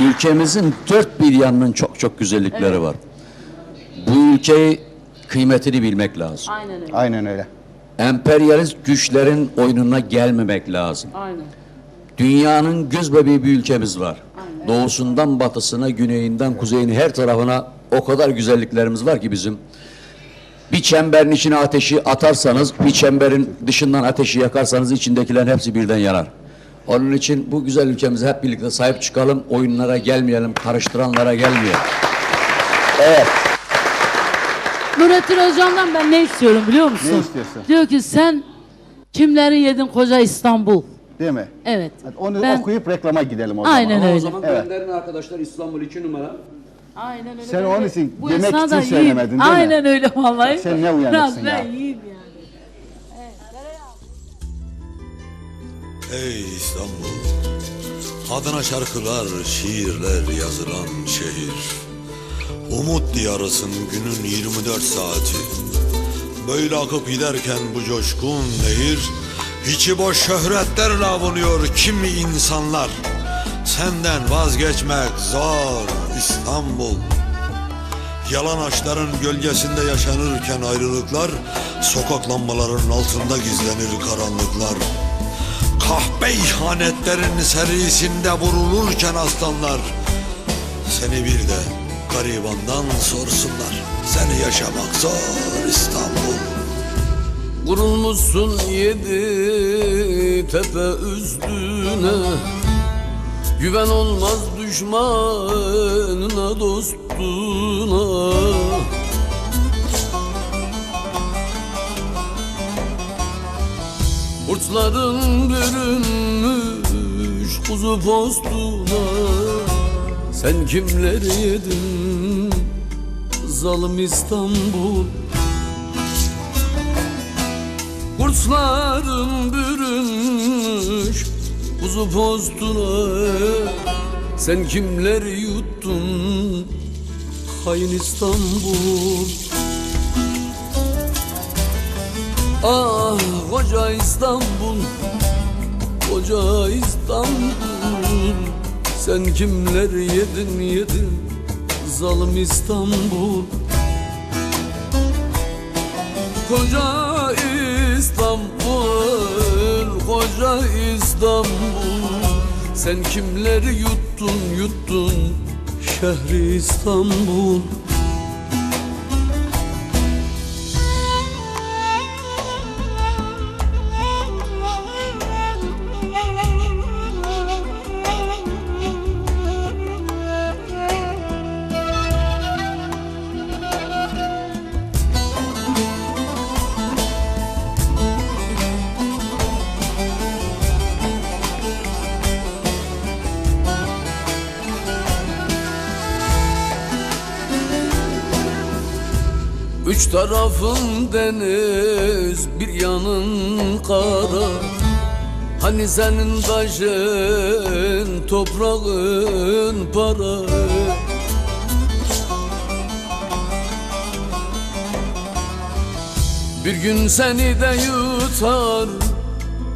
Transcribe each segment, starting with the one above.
ülkemizin dört bir yanının çok çok güzellikleri var. Bu ülkeyi kıymetini bilmek lazım. Aynen öyle. Aynen öyle. Emperyalist güçlerin oyununa gelmemek lazım. Aynen. Dünyanın göz bebeği bir ülkemiz var. Doğusundan batısına, güneyinden kuzeyine her tarafına o kadar güzelliklerimiz var ki bizim. Bir çemberin içine ateşi atarsanız, bir çemberin dışından ateşi yakarsanız içindekilerin hepsi birden yanar. Onun için bu güzel ülkemize hep birlikte sahip çıkalım, oyunlara gelmeyelim, karıştıranlara gelmeyelim. Evet. Nurettin Özcan'dan ben ne istiyorum biliyor musun? Ne istiyorsun? Diyor ki sen kimleri yedin koca İstanbul? Değil mi? Evet. Hadi onu Ben- okuyup reklama gidelim o zaman. Aynen öyle. Evet. gönderin arkadaşlar İstanbul 2 numara. Aynen öyle. Sen Ben onun de için yemek için yiyeyim. söylemedin, değil mi? Aynen öyle vallahi. Sen ne uyanıksın Biraz ya. ben yiyeyim yani. Ey İstanbul. Adına şarkılar, şiirler yazılan şehir. Umut diyarısın günün 24 saati. Böyle akıp giderken bu coşkun nehir İçi boş şöhretlerle avunuyor kimi insanlar. Senden vazgeçmek zor İstanbul. Yalan ağaçların gölgesinde yaşanırken ayrılıklar Sokak lambalarının altında gizlenir karanlıklar Kahpe ihanetlerin serisinde vurulurken aslanlar Seni bir de garibandan sorsunlar. Seni yaşamak zor İstanbul. Kurulmuşsun yedi tepe üstüne. Güven olmaz düşmanına dostuna Kurtların bürünmüş kuzu postuna Sen kimleri yedin? Zalim İstanbul. Kurtların bürünmüş kuzu postuna Sen kimleri yuttun? Hain İstanbul. Ah koca İstanbul Koca İstanbul. Sen kimleri yedin yedin Zalim İstanbul. Koca İstanbul, koca İstanbul. Sen kimleri yuttun yuttun şehri İstanbul Üç tarafın deniz bir yanın kara. Hani senin taşın toprağın para. Bir gün seni de yutar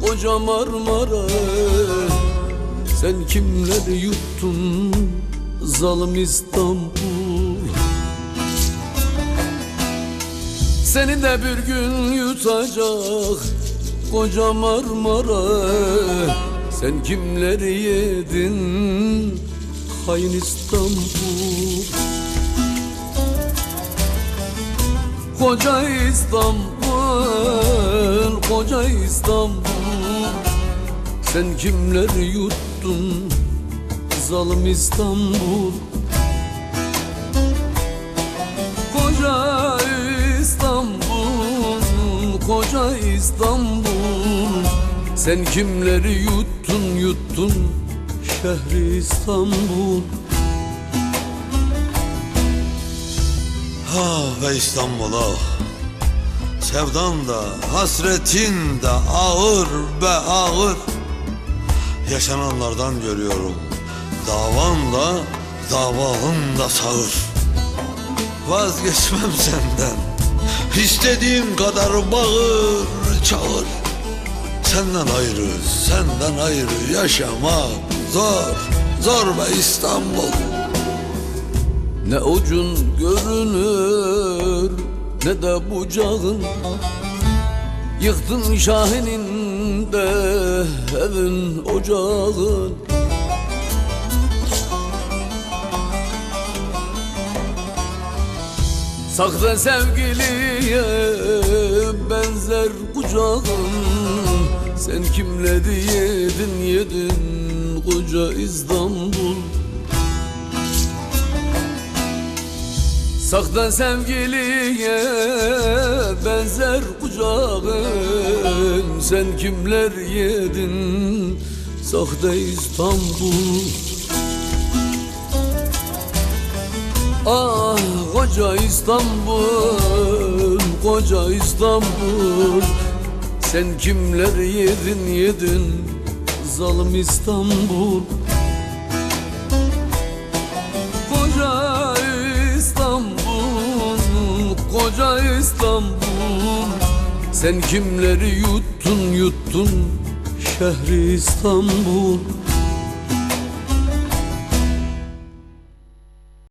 koca Marmara. Sen kimleri yuttun zalim İstanbul Seni de bir gün yutacak koca Marmara. Sen kimleri yedin hain İstanbul? Koca İstanbul, koca İstanbul. Sen kimleri yuttun zalim İstanbul İstanbul, Sen kimleri yuttun yuttun şehri İstanbul? Ah be İstanbul ah. Sevdan da hasretin de ağır be ağır. Yaşananlardan görüyorum. Davan da davalın da sağır. Vazgeçmem senden İstediğin kadar bağır çağır. Senden ayrı, senden ayrı yaşamak zor, zorba İstanbul. Ne ucun görünür ne de bucağın Yıktın Şahin'in de evin ocağın Sakla sevgiliye benzer kucağın Sen kimleri yedin yedin koca İstanbul. Sakla sevgiliye benzer kucağın Sen kimler yedin sahte İstanbul Ah koca İstanbul, koca İstanbul. Sen kimler yedin yedin zalim İstanbul? Koca İstanbul, koca İstanbul. Sen kimleri yuttun yuttun şehri İstanbul